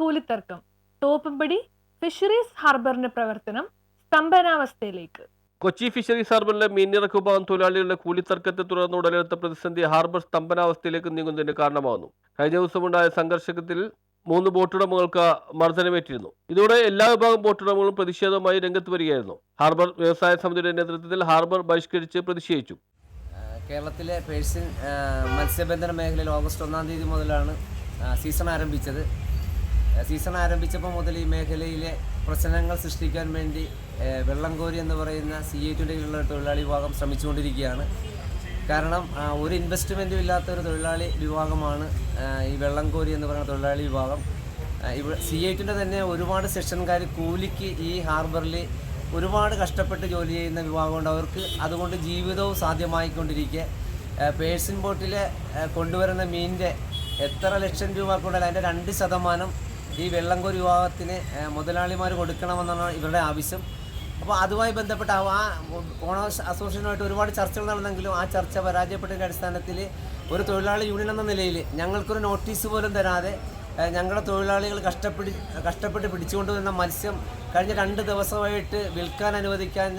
കൂലിത്തർക്കം Thoppumpady fisheries ഹാർബറിന്റെ പ്രവർത്തനം സ്തംഭനാവസ്ഥയിലേക്ക്. Kochi fisheries ഹാർബറിലെ മീനിറക്ക് വിഭാഗം തൊഴിലാളികളുടെ കൂലിത്തർക്കത്തെ തുടർന്ന് ഉടലെടുത്ത പ്രതിസന്ധി ഹാർബർ സ്തംഭനാവസ്ഥയിലേക്ക് നീങ്ങുന്നതിന് കാരണമാകുന്നു. കഴിഞ്ഞ ദിവസമുണ്ടായ സംഘർഷത്തിൽ മൂന്ന് ബോട്ടുടമകൾക്ക് മർദ്ദനമേറ്റിരുന്നു. ഇതോടെ എല്ലാ വിഭാഗം ബോട്ടുടമകളും പ്രതിഷേധവുമായി രംഗത്ത് വരികയായിരുന്നു. ഹാർബർ വ്യവസായ സമിതിയുടെ നേതൃത്വത്തിൽ ഹാർബർ ബഹിഷ്കരിച്ച് പ്രതിഷേധിച്ചു. കേരളത്തിലെ പേഴ്സിൻ മത്സ്യബന്ധന മേഖലയിൽ ഓഗസ്റ്റ് ഒന്നാം തീയതി മുതലാണ് സീസൺ ആരംഭിച്ചത്. സീസൺ ആരംഭിച്ചപ്പോൾ മുതൽ ഈ മേഖലയിലെ പ്രശ്നങ്ങൾ സൃഷ്ടിക്കാൻ വേണ്ടി വെള്ളംകോരി എന്ന് പറയുന്ന സി ഐ ടിയുടെ തൊഴിലാളി വിഭാഗം ശ്രമിച്ചുകൊണ്ടിരിക്കുകയാണ്. കാരണം ഒരു ഇൻവെസ്റ്റ്മെന്റും ഇല്ലാത്ത ഒരു തൊഴിലാളി വിഭാഗമാണ് ഈ വെള്ളംകോരി എന്ന് പറയുന്ന തൊഴിലാളി വിഭാഗം. ഇവ സി ടിന്റെ തന്നെ ഒരുപാട് സെഷൻകാർ കൂലിക്ക് ഈ ഹാർബറിൽ ഒരുപാട് കഷ്ടപ്പെട്ട് ജോലി ചെയ്യുന്ന വിഭാഗമുണ്ട് അവർക്ക് അതുകൊണ്ട് ജീവിതവും സാധ്യമായിക്കൊണ്ടിരിക്കെ. പേഴ്സിൻ ബോട്ടിൽ കൊണ്ടുവരുന്ന മീനിന്റെ എത്ര ലക്ഷം രൂപ കൊണ്ടാൽ അതിന്റെ രണ്ട് ശതമാനം ഈ വെള്ളംകോരി വിഭാഗത്തിന് മുതലാളിമാർ കൊടുക്കണമെന്നാണ് ഇവരുടെ ആവശ്യം. അപ്പോൾ അതുമായി ബന്ധപ്പെട്ട് ആ ഓണ അസോസിയേഷനുമായിട്ട് ഒരുപാട് ചർച്ചകൾ നടന്നെങ്കിലും ആ ചർച്ച പരാജയപ്പെട്ടതിന്റെ അടിസ്ഥാനത്തിൽ ഒരു തൊഴിലാളി യൂണിയൻ എന്ന നിലയിൽ ഞങ്ങൾക്കൊരു നോട്ടീസ് പോലും തരാതെ ഞങ്ങളുടെ തൊഴിലാളികൾ കഷ്ടപ്പെടി കഷ്ടപ്പെട്ട് പിടിച്ചുകൊണ്ടുവരുന്ന മത്സ്യം കഴിഞ്ഞ രണ്ട് ദിവസമായിട്ട് വിൽക്കാൻ അനുവദിക്കാൻ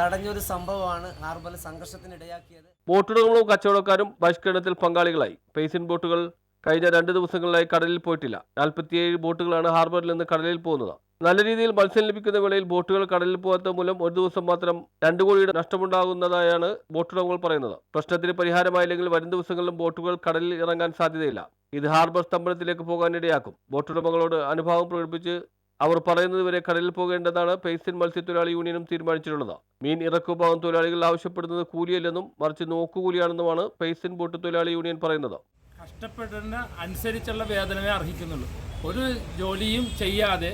തടഞ്ഞൊരു സംഭവമാണ് ഹാർബറിൽ സംഘർഷത്തിനിടയാക്കിയത് ബോട്ടുകളും കച്ചവടക്കാരും ബഹിഷ്കരണത്തിൽ പങ്കാളികളായി. പേസിൻ ബോട്ടുകൾ കഴിഞ്ഞ രണ്ട് ദിവസങ്ങളിലായി കടലിൽ പോയിട്ടില്ല. നാൽപ്പത്തിയേഴ് ബോട്ടുകളാണ് ഹാർബറിൽ നിന്ന് കടലിൽ പോകുന്നത്. നല്ല രീതിയിൽ മത്സ്യം ലഭിക്കുന്ന വേളയിൽ ബോട്ടുകൾ കടലിൽ പോകാത്ത മൂലം ഒരു ദിവസം മാത്രം രണ്ടു കോടിയുടെ നഷ്ടമുണ്ടാകുന്നതായാണ് ബോട്ടുടമകൾ പറയുന്നത്. പ്രശ്നത്തിന് പരിഹാരമായില്ലെങ്കിൽ വരും ദിവസങ്ങളിലും ബോട്ടുകൾ കടലിൽ ഇറങ്ങാൻ സാധ്യതയില്ല. ഇത് ഹാർബർ സ്തംഭനത്തിലേക്ക് പോകാനിടയാക്കും ബോട്ടുടമകളോട് അനുഭാവം പ്രകടിപ്പിച്ച് അവർ പറയുന്നതുവരെ കടലിൽ പോകേണ്ടതാണ് പേസിൻ മത്സ്യത്തൊഴിലാളി യൂണിയനും തീരുമാനിച്ചിട്ടുള്ളത്. മീൻ ഇറക്കുഭാഗം തൊഴിലാളികൾ ആവശ്യപ്പെടുന്നത് കൂലിയല്ലെന്നും മറിച്ച് നോക്കുകൂലിയാണെന്നുമാണ് പേസിൻ ബോട്ട് തൊഴിലാളി യൂണിയൻ പറയുന്നത്. കഷ്ടപ്പെടുന്ന അനുസരിച്ചുള്ള വേതനമേ അർഹിക്കുന്നുള്ളൂ. ഒരു ജോലിയും ചെയ്യാതെ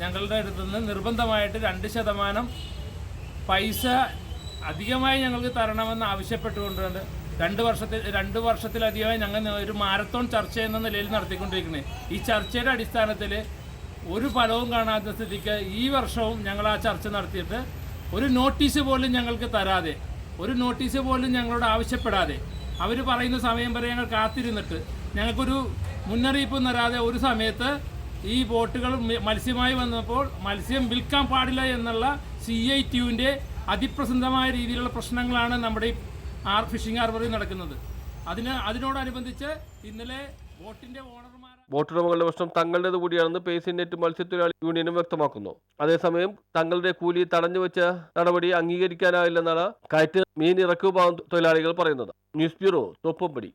ഞങ്ങളുടെ അടുത്ത് നിന്ന് നിർബന്ധമായിട്ട് രണ്ട് ശതമാനം പൈസ അധികമായി ഞങ്ങൾക്ക് തരണമെന്ന് ആവശ്യപ്പെട്ടുകൊണ്ടുണ്ട് രണ്ട് വർഷത്തിൽ രണ്ട് വർഷത്തിലധികമായി ഞങ്ങൾ ഒരു മാരത്തോൺ ചർച്ച എന്ന നിലയിൽ നടത്തിക്കൊണ്ടിരിക്കുന്നത്. ഈ ചർച്ചയുടെ അടിസ്ഥാനത്തിൽ ഒരു ഫലവും കാണാത്ത സ്ഥിതിക്ക് ഈ വർഷവും ഞങ്ങൾ ആ ചർച്ച നടത്തിയിട്ട് ഒരു നോട്ടീസ് പോലും ഞങ്ങൾക്ക് തരാതെ ഒരു നോട്ടീസ് പോലും ഞങ്ങളോട് ആവശ്യപ്പെടാതെ അവർ പറയുന്ന സമയം വരെ ഞങ്ങൾ കാത്തിരുന്നിട്ട് ഞങ്ങൾക്കൊരു മുന്നറിയിപ്പ് തരാതെ ഒരു സമയത്ത് ഈ ബോട്ടുകൾ മത്സ്യമായി വന്നപ്പോൾ മത്സ്യം വിൽക്കാൻ പാടില്ല എന്നുള്ള സി ഐ ടിയുവിന്റെ അതിപ്രസന്നമായ രീതിയിലുള്ള പ്രശ്നങ്ങളാണ് നമ്മുടെ ഈ ആർ ഫിഷിംഗ് ഹാർബറിൽ നടക്കുന്നത്. അതിന് അതിനോടനുബന്ധിച്ച് ഇന്നലെ ബോട്ടുടമകളുടെ പ്രശ്നം തങ്ങളുടേത് കൂടിയാണെന്ന് പേസിൻ നെറ്റ് മത്സ്യത്തൊഴിലാളി യൂണിയനും വ്യക്തമാക്കുന്നു. അതേസമയം തങ്ങളുടെ കൂലി തടഞ്ഞു വെച്ച നടപടി അംഗീകരിക്കാനാവില്ലെന്നാണ് കയറ്റ് മീൻ ഇറക്കുപാ തൊഴിലാളികൾ പറയുന്നത്. News bureau Thoppumpady